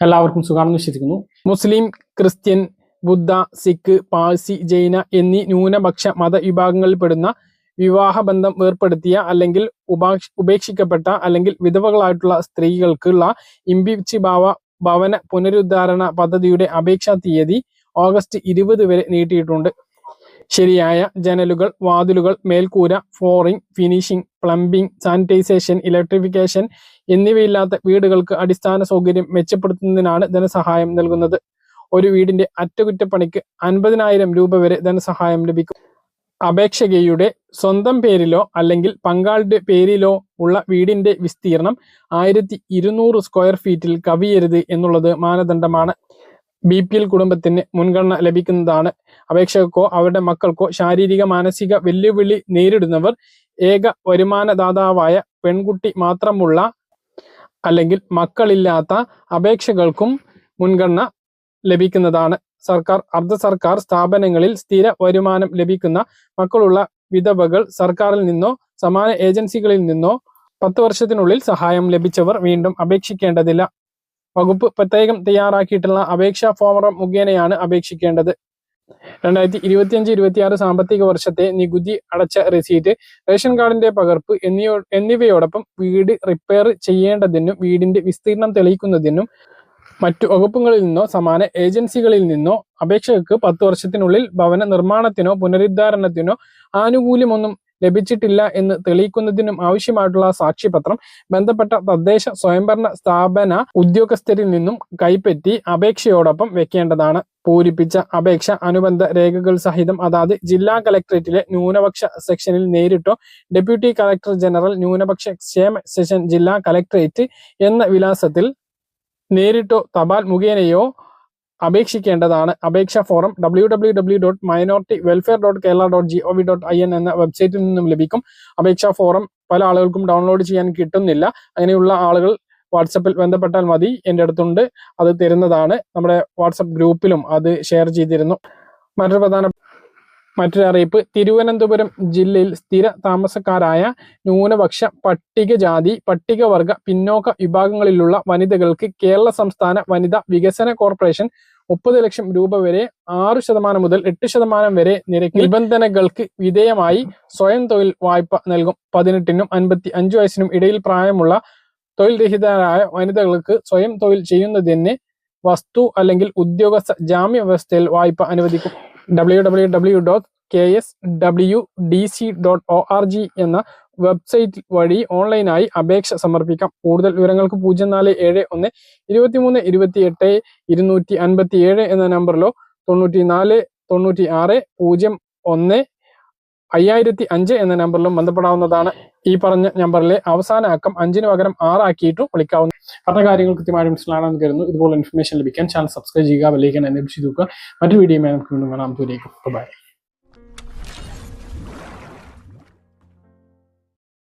എല്ലാവർക്കും സുഖമാണെന്ന് വിശ്വസിക്കുന്നു. മുസ്ലിം ക്രിസ്ത്യൻ ബുദ്ധ സിഖ് പാഴ്സി ജൈന എന്നീ ന്യൂനപക്ഷ മതവിഭാഗങ്ങളിൽപ്പെടുന്ന വിവാഹബന്ധം ഏർപ്പെടുത്തിയ അല്ലെങ്കിൽ ഉപാക്ഷ ഉപേക്ഷിക്കപ്പെട്ട അല്ലെങ്കിൽ വിധവകളായിട്ടുള്ള സ്ത്രീകൾക്കുള്ള ഇംബിച്ചി ഭാവ ഭവന പുനരുദ്ധാരണ പദ്ധതിയുടെ അപേക്ഷാ തീയതി ഓഗസ്റ്റ് ഇരുപത് വരെ നീട്ടിയിട്ടുണ്ട്. ശരിയായ ജനലുകൾ വാതിലുകൾ മേൽക്കൂര flooring finishing plumbing sanitization electrification എന്നിവയില്ലാത്ത വീടുകൾക്ക് അടിസ്ഥാന സൗകര്യം മെച്ചപ്പെടുത്തുന്നതിനാണ് ധനസഹായം നൽകുന്നത്. ഒരു വീടിന്റെ അറ്റകുറ്റപ്പണിക്ക് അൻപതിനായിരം രൂപ വരെ ധനസഹായം ലഭിക്കും. അപേക്ഷകയുടെ സ്വന്തം പേരിലോ അല്ലെങ്കിൽ പങ്കാളിയുടെ പേരിലോ ഉള്ള വീടിന്റെ വിസ്തീർണം ആയിരത്തി ഇരുന്നൂറ് സ്ക്വയർ ഫീറ്റിൽ കവിയരുത് എന്നുള്ളത് മാനദണ്ഡമാണ്. ബി പി എൽ കുടുംബത്തിന് മുൻഗണന ലഭിക്കുന്നതാണ്. അപേക്ഷകർക്കോ അവരുടെ മക്കൾക്കോ ശാരീരിക മാനസിക വെല്ലുവിളി നേരിടുന്നവർ ഏക വരുമാനദാതാവായ പെൺകുട്ടി മാത്രമുള്ള അല്ലെങ്കിൽ മക്കളില്ലാത്ത അപേക്ഷകൾക്കും മുൻഗണന ലഭിക്കുന്നതാണ്. സർക്കാർ അർദ്ധ സർക്കാർ സ്ഥാപനങ്ങളിൽ സ്ഥിര വരുമാനം ലഭിക്കുന്ന മക്കളുള്ള വിധവകൾ സർക്കാരിൽ നിന്നോ സമാന ഏജൻസികളിൽ നിന്നോ പത്ത് വർഷത്തിനുള്ളിൽ സഹായം ലഭിച്ചവർ വീണ്ടും അപേക്ഷിക്കേണ്ടതില്ല. വകുപ്പ് പ്രത്യേകം തയ്യാറാക്കിയിട്ടുള്ള അപേക്ഷാ ഫോമറം മുഖേനയാണ് അപേക്ഷിക്കേണ്ടത്. രണ്ടായിരത്തി ഇരുപത്തിയഞ്ച് ഇരുപത്തിയാറ് സാമ്പത്തിക വർഷത്തെ നികുതി അടച്ച റെസീറ്റ് റേഷൻ കാർഡിന്റെ പകർപ്പ് എന്നിയോ എന്നിവയോടൊപ്പം വീട് റിപ്പയർ ചെയ്യേണ്ടതിനും വീടിന്റെ വിസ്തീർണം തെളിയിക്കുന്നതിനും മറ്റു വകുപ്പുകളിൽ നിന്നോ സമാന ഏജൻസികളിൽ നിന്നോ അപേക്ഷകർക്ക് പത്ത് വർഷത്തിനുള്ളിൽ ഭവന നിർമ്മാണത്തിനോ പുനരുദ്ധാരണത്തിനോ ആനുകൂല്യമൊന്നും ലഭിച്ചിട്ടില്ല എന്ന് തെളിയിക്കുന്നതിനും ആവശ്യമായിട്ടുള്ള സാക്ഷ്യപത്രം ബന്ധപ്പെട്ട തദ്ദേശ സ്വയംഭരണ സ്ഥാപന ഉദ്യോഗസ്ഥരിൽ നിന്നും കൈപ്പറ്റി അപേക്ഷയോടൊപ്പം വെക്കേണ്ടതാണ്. പൂരിപ്പിച്ച അപേക്ഷ അനുബന്ധ രേഖകൾ സഹിതം അതാത് ജില്ലാ കലക്ടറേറ്റിലെ ന്യൂനപക്ഷ സെക്ഷനിൽ നേരിട്ടോ ഡെപ്യൂട്ടി കളക്ടർ ജനറൽ ന്യൂനപക്ഷ ക്ഷേമ സെഷൻ ജില്ലാ കലക്ടറേറ്റ് എന്ന വിലാസത്തിൽ നേരിട്ടോ തപാൽ മുഖേനയോ അപേക്ഷിക്കേണ്ടതാണ്. അപേക്ഷാ form W W W dot minority welfare dot Kerala dot G O V dot I N എന്ന വെബ്സൈറ്റിൽ നിന്നും ലഭിക്കും. അപേക്ഷാ ഫോറം പല ആളുകൾക്കും ഡൗൺലോഡ് ചെയ്യാൻ കിട്ടുന്നില്ല. അങ്ങനെയുള്ള ആളുകൾ വാട്സപ്പിൽ ബന്ധപ്പെട്ടാൽ മതി. എന്റെ അടുത്തുണ്ട്. അത് തരുന്നതാണ്. നമ്മുടെ വാട്സപ്പ് ഗ്രൂപ്പിലും അത് ഷെയർ ചെയ്തിരുന്നു. മറ്റൊരു പ്രധാന മറ്റൊരു അറിയിപ്പ്. തിരുവനന്തപുരം ജില്ലയിൽ സ്ഥിര താമസക്കാരായ ന്യൂനപക്ഷ പട്ടികജാതി പട്ടികവർഗ പിന്നോക്ക വിഭാഗങ്ങളിലുള്ള വനിതകൾക്ക് കേരള സംസ്ഥാന വനിതാ വികസന കോർപ്പറേഷൻ മുപ്പത് ലക്ഷം രൂപ വരെ ആറ് ശതമാനം മുതൽ എട്ട് ശതമാനം വരെ നിരക്ക് നിബന്ധനകൾക്ക് വിധേയമായി സ്വയം തൊഴിൽ വായ്പ നൽകും. പതിനെട്ടിനും അൻപത്തി അഞ്ചു വയസ്സിനും ഇടയിൽ പ്രായമുള്ള തൊഴിൽ രഹിതരായ വനിതകൾക്ക് സ്വയം തൊഴിൽ ചെയ്യുന്നതിന് വസ്തു അല്ലെങ്കിൽ ഉദ്യോഗസ്ഥ ജാമ്യ വ്യവസ്ഥയിൽ വായ്പ അനുവദിക്കും. W W W dot K S W D C dot O R G എന്ന വെബ്സൈറ്റ് വഴി ഓൺലൈനായി അപേക്ഷ സമർപ്പിക്കാം. കൂടുതൽ വിവരങ്ങൾക്ക് പൂജ്യം നാല് ഏഴ് ഒന്ന് ഇരുപത്തിമൂന്ന് ഇരുപത്തി എട്ട് ഇരുന്നൂറ്റി അൻപത്തി ഏഴ് എന്ന നമ്പറിലോ തൊണ്ണൂറ്റി നാല് തൊണ്ണൂറ്റി ആറ് പൂജ്യം ഒന്ന് അയ്യായിരത്തി അഞ്ച് എന്ന നമ്പറിലും ബന്ധപ്പെടാവുന്നതാണ് ഈ പറഞ്ഞ നമ്പറിലെ അവസാന അക്കം അഞ്ചിന് പകരം ആറാക്കിയിട്ടും വിളിക്കാവുന്ന പറഞ്ഞ കാര്യങ്ങൾ കൃത്യമായി മനസ്സിലാണെന്ന് കരുതുന്നു. ഇതുപോലെ ഇൻഫർമേഷൻ ലഭിക്കാൻ ചാനൽ സബ്സ്ക്രൈബ് ചെയ്യുക വലിയ എന്നെ ചെയ്തു നോക്കുക. മറ്റൊരു വീഡിയോ നമുക്ക് വീണ്ടും കാണാം. ദൂരേക്കും ബൈ